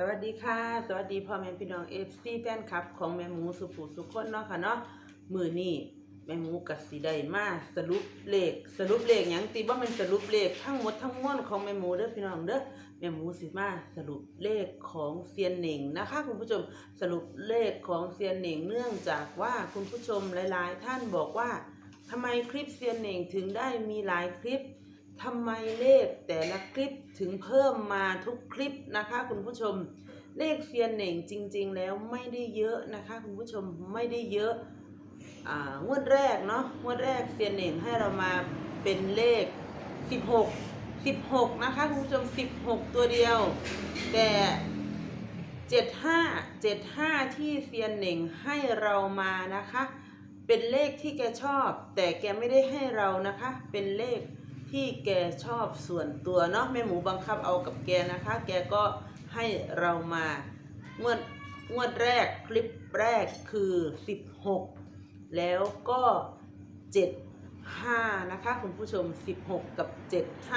สวัสดีค่ะ สวัสดีพ่อแม่พี่น้องเอฟซีแฟนคลับ ของแม่หมูสุภูสุขคนเนาะค่ะเนาะมือนี่แม่หมูกัสีได้มาสรุปเลขสรุปเลขหยังตีว่ามันสรุปเลขทั้งหมดทั้งมวลของแม่หมูเด้อพี่น้องเด้อแม่หมูสิมาสรุปเลขของเซียนเหน่งนะคะคุณผู้ชมสรุปเลขของเซียนเหน่งเนื่องจากว่าคุณผู้ชมหลาย ๆ ท่านบอกว่าทำไมคลิปเซียนเหน่งถึงได้มีหลายคลิป ทำไมเลขแต่ละคลิปถึงเพิ่มมาทุกคลิปนะคะ คุณผู้ชมเลขเซียนเหน่งจริง ๆ แล้วไม่ได้เยอะนะคะ คุณผู้ชมไม่ได้เยอะอ่างวดแรกเนาะงวดแรกเซียนเหน่งให้เรามาเป็นเลข 16 16 นะคะ คุณผู้ชม 16 ตัวเดียว แต่ 75 75 ที่เซียนเหน่งให้เรามานะคะ เป็นเลขที่แกชอบ แต่แกไม่ได้ให้เรานะคะ เป็นเลข ที่แกชอบส่วนตัวเนาะแม่หมูบังคับเอากับแกนะคะ แกก็ให้เรามางวดงวดแรกคลิปแรกคือ 16 แล้วก็ 75 นะคะ คุณผู้ชม 16 กับ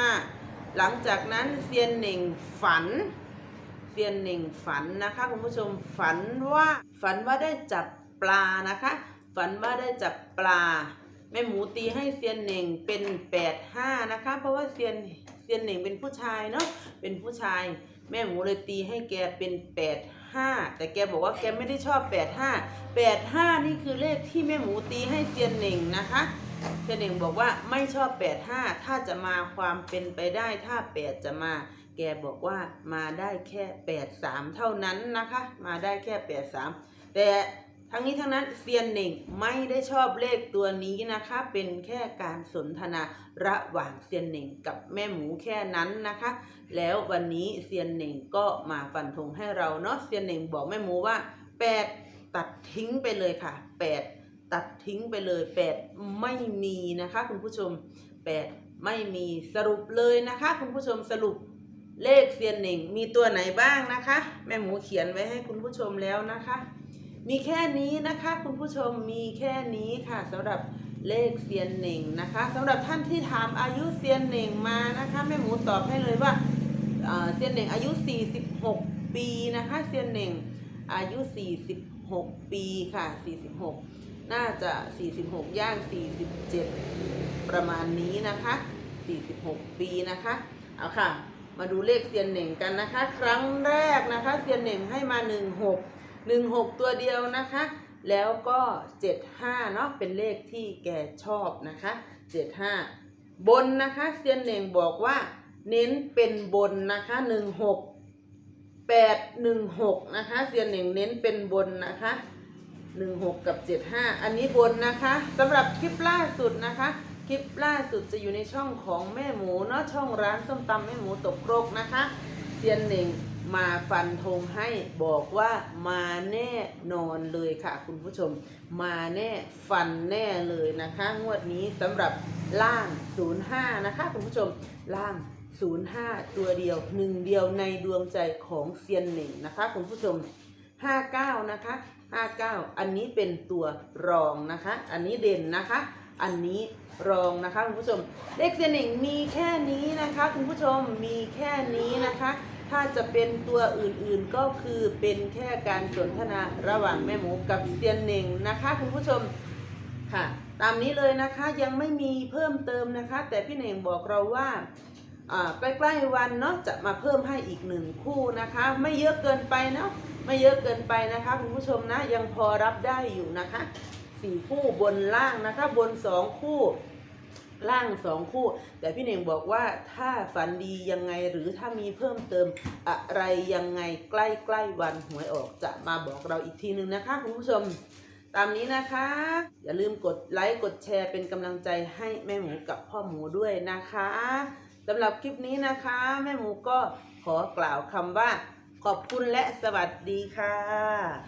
75 หลังจากนั้นเซียนเหน่งฝันเซียนเหน่งฝันนะคะ คุณผู้ชมฝันว่าฝันว่าได้จับปลานะคะ ฝันว่าได้จับปลา แม่หมูตีให้เซียนเหน่งเป็นแปดห้านะคะ เพราะว่าเซียนเซียนเหน่งเป็นผู้ชายเนาะเป็นผู้ชาย แม่หมูเลยตีให้แกเป็นแปดห้าแต่แกบอกว่าแกไม่ได้ชอบแปดห้าแปดห้านี่คือเลขที่แม่หมูตีให้เซียนเหน่งนะคะเซียนเหน่งบอกว่าไม่ชอบแปดห้าถ้าจะมาความเป็นไปได้ถ้าแปดจะมาแกบอกว่ามาได้แค่แปดสามเท่านั้นนะคะ มาได้แค่แปดสามแต่ ทั้งนี้ทั้งนั้นเซียนเหน่งไม่ได้ชอบเลขตัวนี้นะคะ เป็นแค่การสนทนาระหว่างเซียนเหน่งกับแม่หมูแค่นั้นนะคะ แล้ววันนี้เซียนเหน่งก็มาฟันธงให้เราเนาะเซียนเหน่งบอกแม่หมูว่าแปดตัดทิ้งไปเลยค่ะแปดตัดทิ้งไปเลยแปดไม่มีนะคะ คุณผู้ชมแปดไม่มีสรุปเลยนะคะ คุณผู้ชมสรุปเลขเซียนเหน่งมีตัวไหนบ้างนะคะ แม่หมูเขียนไว้ให้คุณผู้ชมแล้วนะคะ มีแค่นี้นะคะคุณผู้ชมมีแค่นี้ค่ะสำหรับเลขเซียนเหน่งนะคะสำหรับท่านที่ถามอายุเซียนเหน่งมานะคะแม่หมูตอบให้เลยว่าเซียนเหน่งอายุ 46 ปีนะคะเซียนเหน่งอายุ 46 ปีค่ะ 46 น่าจะ 46 ย่าง 47 ประมาณนี้นะคะ 46 ปีนะคะเอาค่ะ มาดูเลขเซียนเหน่งกันนะคะ ครั้งแรกนะคะเซียนเหน่งให้มา 16 16 ตัวเดียวนะคะ แล้วก็ 75 เนาะเป็นเลขที่แกชอบนะคะ 75 บนนะคะเซียนเหน่งบอกว่าเน้นเป็นบนนะคะ 16 816 นะคะเซียนเหน่งเน้นเป็นบนนะคะ16 กับ 75 อันนี้บนนะคะสำหรับคลิปล่าสุดนะคะ คลิปล่าสุดจะอยู่ในช่องของแม่หมูเนาะช่องร้านส้มตำแม่หมูตกครกนะคะเซียนเหน่ง มาฟันธงให้บอกว่ามาแน่นอนเลยค่ะ คุณผู้ชม มาแน่ฟันแน่เลยนะคะ งวดนี้สำหรับล่าง 05 นะคะ คุณผู้ชมล่าง 05 ตัวเดียวหนึ่งเดียวในดวงใจของเซียนหน่งนะคะ คุณผู้ชม 59 นะคะ 59 อันนี้เป็นตัวรองนะคะ อันนี้เด่นนะคะ อันนี้รองนะคะคุณผู้ชมเลขเซียนหนึ่งมีแค่นี้นะคะ คุณผู้ชมมีแค่นี้นะคะ ถ้าจะเป็นตัวอื่นๆก็คือเป็นแค่การสนทนาระหว่างแม่หมูกับเซียนเหน่งนะคะ คุณผู้ชมค่ะ ตามนี้เลยนะคะยังไม่มีเพิ่มเติมนะคะ แต่พี่เหน่งบอกเราว่าอ่าใกล้ๆวันเนาะจะมาเพิ่มให้อีกหนึ่งคู่นะคะ ไม่เยอะเกินไปเนาะไม่เยอะเกินไปนะคะคุณผู้ชมนะยังพอรับได้อยู่นะคะสี่คู่บนล่างนะคะ บนสองคู่ ล่างสองคู่ แต่พี่เน่งบอกว่าถ้าฝันดียังไงหรือถ้ามีเพิ่มเติมอะไรยังไงใกล้ๆวันหวยออกจะมาบอกเราอีกทีหนึ่งนะคะคุณผู้ชมตามนี้นะคะ อย่าลืมกดไลค์กดแชร์เป็นกำลังใจให้แม่หมูกับพ่อหมูด้วยนะคะสำหรับคลิปนี้นะคะ แม่หมูก็ขอกล่าวคำว่า ขอบคุณและสวัสดีค่ะ